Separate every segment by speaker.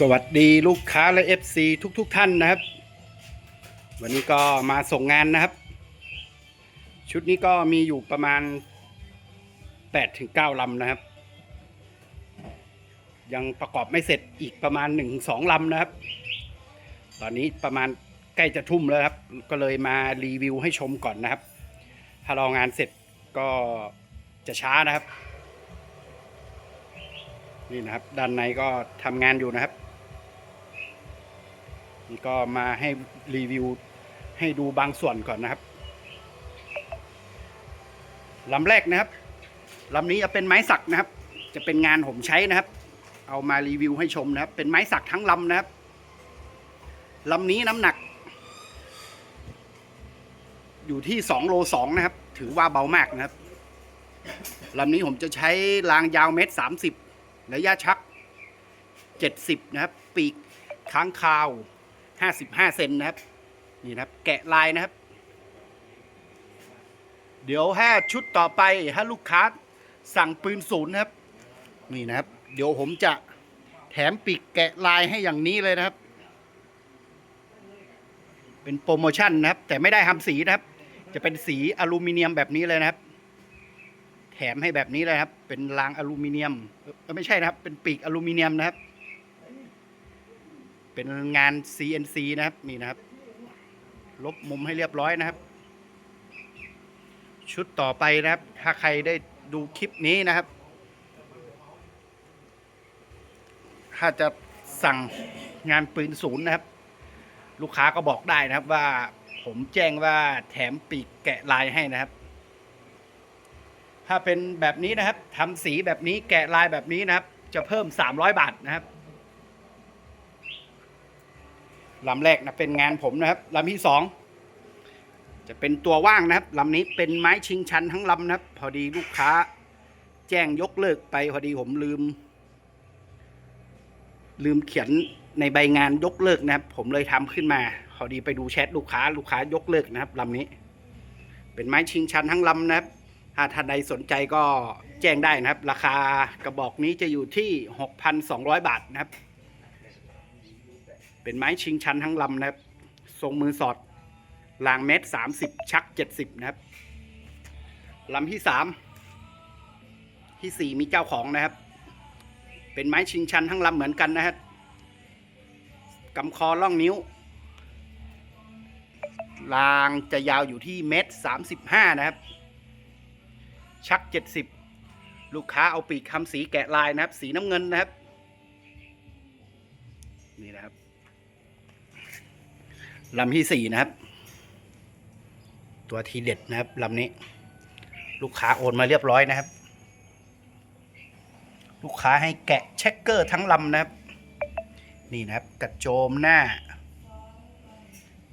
Speaker 1: สวัสดีลูกค้าและ FC ทุกๆทท่านนะครับ วันนี้ก็มาส่งงานนะครับ ชุดนี้ก็มีอยู่ประมาณ 8-9ลำนะครับ ยังประกอบไม่เสร็จอีกประมาณ 1-2 ลำนะครับ ตอนนี้ประมาณใกล้จะทุ่มแล้วครับ ก็เลยมารีวิวให้ชมก่อนนะครับ ถ้ารองานเสร็จก็จะช้านะครับนี่นะครับ ด้านในก็ทำงานอยู่นะครับ ก็มาให้รีวิวให้ดูบางส่วนก่อนนะครับลำแรกนะครับลำนี้จะเป็นไม้สักนะครับ จะเป็นงานผมใช้นะครับ เอามารีวิวให้ชมนะครับ เป็นไม้สักทั้งลำนะครับลำนี้น้ำหนัก อยู่ที่2โล2นะครับ ถือว่าเบามากนะครับลำนี้ผมจะใช้รางยาวเมตรสามสิบระยะชัก70นะครับ ปีกค้างคาว 55เซนนะครับ นี่นะครับ แกะลายนะครับ เดี๋ยวถ้าชุดต่อไปถ้าลูกค้าสั่งปืนศูนย์นะครับ นี่นะครับ เดี๋ยวผมจะแถมปีกแกะลายให้อย่างนี้เลยนะครับ เป็นโปรโมชั่นนะครับ แต่ไม่ได้ทำสีนะครับ จะเป็นสีอลูมิเนียมแบบนี้เลยนะครับ แถมให้แบบนี้เลยครับ เป็นรางอลูมิเนียมไม่ใช่นะครับ เป็นปีกอลูมิเนียมนะครับ เป็นงาน CNC นะครับนี่นะครับ ลบมุมให้เรียบร้อยนะครับ ชุดต่อไปนะครับ ถ้าใครได้ดูคลิปนี้นะครับ ถ้าจะสั่งงานปืนศูนย์นะครับ ลูกค้าก็บอกได้นะครับว่าผมแจ้งว่าแถมปีกแกะลายให้นะครับ ถ้าเป็นแบบนี้นะครับทำสีแบบนี้แกะลายแบบนี้นะครับ จะเพิ่ม 300 บาทนะครับ ลำแรกนะเป็นงานผมนะครับลำที่สองจะเป็นตัวว่างนะครับลำนี้เป็นไม้ชิงชันทั้งลำนะครับ พอดีลูกค้าแจ้งยกเลิกไปพอดีผมลืม ลืมเขียนในใบงานยกเลิกนะครับ ผมเลยทำขึ้นมา พอดีไปดูแชทลูกค้า ลูกค้ายกเลิกนะครับลำนี้ เป็นไม้ชิงชันทั้งลำนะครับถ้าท่านใดสนใจก็แจ้งได้นะครับ ราคากระบอกนี้จะอยู่ที่ 6,200 บาทนะครับ เป็นไม้ชิงชันทั้งลำนะครับ ทรงมือสอดลางเมตรสามสิบชักเจ็ดสิบนะครับลำที่สามที่สี่มีเจ้าของนะครับ เป็นไม้ชิงชันทั้งลำเหมือนกันนะครับกำคอล่องนิ้วรางจะยาวอยู่ที่เมตรสามสิบห้านะครับ ชัก70ลูกค้าเอาปีกคำสีแกะลายนะครับ สีน้ำเงินนะครับ นี่นะครับ ลำที่สี่นะครับ ตัวทีเด็ดนะครับลำนี้ ลูกค้าโอนมาเรียบร้อยนะครับ ลูกค้าให้แกะเช็คเกอร์ทั้งลำนะครับ นี่นะครับ กระโจมหน้า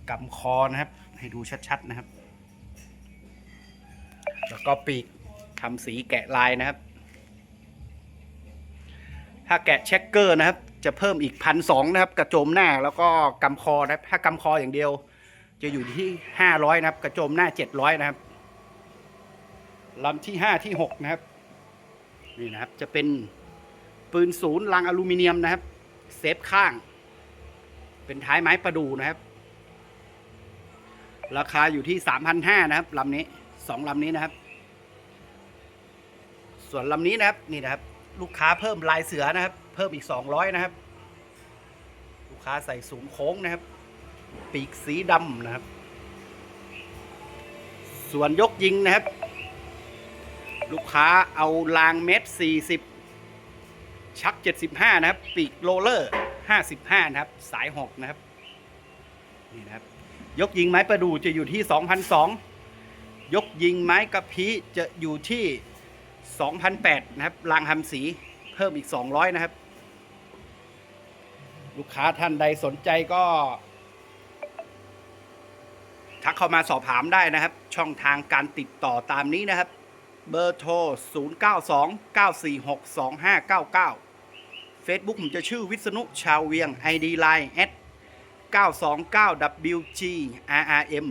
Speaker 1: กำคอนะครับ ให้ดูชัดๆนะครับ แล้วก็ปีกทำสีแกะลายนะครับ ถ้าแกะเช็คเกอร์นะครับ จะเพิ่มอีกพันสองนะครับ กระโจมหน้าแล้วก็กำคอนะครับถ้ากำคออย่างเดียว จะอยู่ที่ห้าร้อยนะครับ กระโจมหน้าเจ็ดร้อยนะครับลำที่ห้าที่หกนะครับนี่นะครับจะเป็นปืนศูนย์ลังอลูมิเนียมนะครับ เซฟข้าง เป็นท้ายไม้ประดูนะครับ ราคาอยู่ที่สามพันห้านะครับลำนี้สองลำนี้นะครับ ส่วนลำนี้นะครับนี่นะครับ ลูกค้าเพิ่มลายเสือนะครับ เพิ่มอีก 200 นะครับ ลูกค้าใส่สูงโค้งนะครับ ปีกสีดำนะครับ ส่วนยกยิงนะครับ ลูกค้าเอารางเมตร 40 ชัก 75 นะครับ ปีกโรเลอร์ 55 นะครับ สาย 6 นะครับ นี่นะครับ ยกยิงไม้ประดูจะอยู่ที่ 2,002 ยกยิงไม้กระพีจะอยู่ที่2,008นะครับ รางทำสีเพิ่มอีก 200 นะครับ ลูกค้าท่านใดสนใจก็ ทักเข้ามาสอบถามได้นะครับ ช่องทางการติดต่อตามนี้นะครับ เบอร์โทร 092 946 2599 Facebook ผมจะชื่อวิษณุชาวเวียง ID Line 929 WGRRM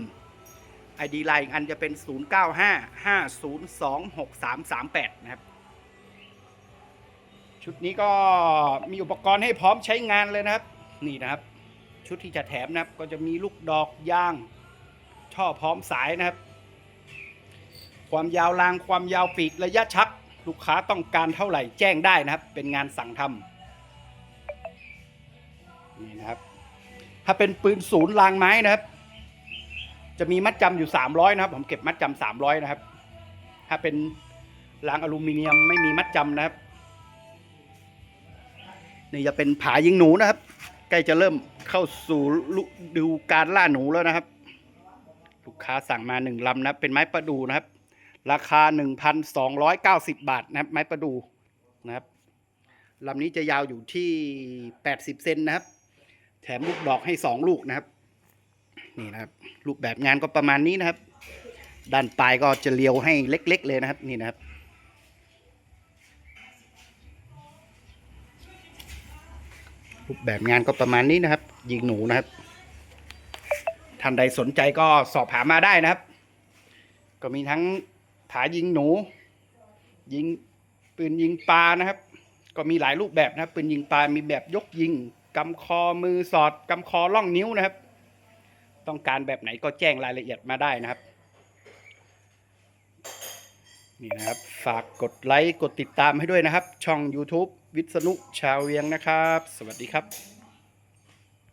Speaker 1: ID ไลน์อีกอันจะเป็น 0955026338 นะครับ ชุดนี้ก็มีอุปกรณ์ให้พร้อมใช้งานเลยนะครับ นี่นะครับ ชุดที่จะแถมนะครับ ก็จะมีลูกดอกยางท่อพร้อมสายนะครับ ความยาวรางความยาวปีกระยะชัก ลูกค้าต้องการเท่าไหร่แจ้งได้นะครับ เป็นงานสั่งทำนี่นะครับ ถ้าเป็นปืนศูนย์รางไม้นะครับ จะมีมัดจำอยู่ 300 นะครับ ผมเก็บมัดจำ300 นะครับ ถ้าเป็นรางอลูมิเนียมไม่มีมัดจำนะครับ นี่จะเป็นผายิงหนูนะครับ ใกล้จะเริ่มเข้าสู่ฤดูการล่าหนูแล้วนะครับ ลูกค้าสั่งมาหนึ่งลำนะเป็นไม้ประดูนะครับ ราคา 1,290 บาทนะครับ ไม้ประดูนะครับลำนี้จะยาวอยู่ที่ 80 เซนนะครับ แถมลูกดอกให้ 2 ลูกนะครับ นี่นะครับ รูปแบบงานก็ประมาณนี้นะครับ ด้านปลายก็จะเลียวให้เล็ก ๆ เลยนะครับ นี่นะครับ รูปแบบงานก็ประมาณนี้นะครับ ยิงหนูนะครับ ท่านใดสนใจก็สอบถามมาได้นะครับ ก็มีทั้งผายิงหนู ยิงปืนยิงปลานะครับ ก็มีหลายรูปแบบนะครับปืนยิงปลา มีแบบยกยิงกำคอมือสอดกำคอล่องนิ้วนะครับ ต้องการแบบไหนก็แจ้งรายละเอียดมาได้นะครับนี่นะครับ ฝากกดไลค์ กดติดตามให้ด้วยนะครับ ช่อง YouTube วิษณุชาวเวียงนะครับ สวัสดีครับ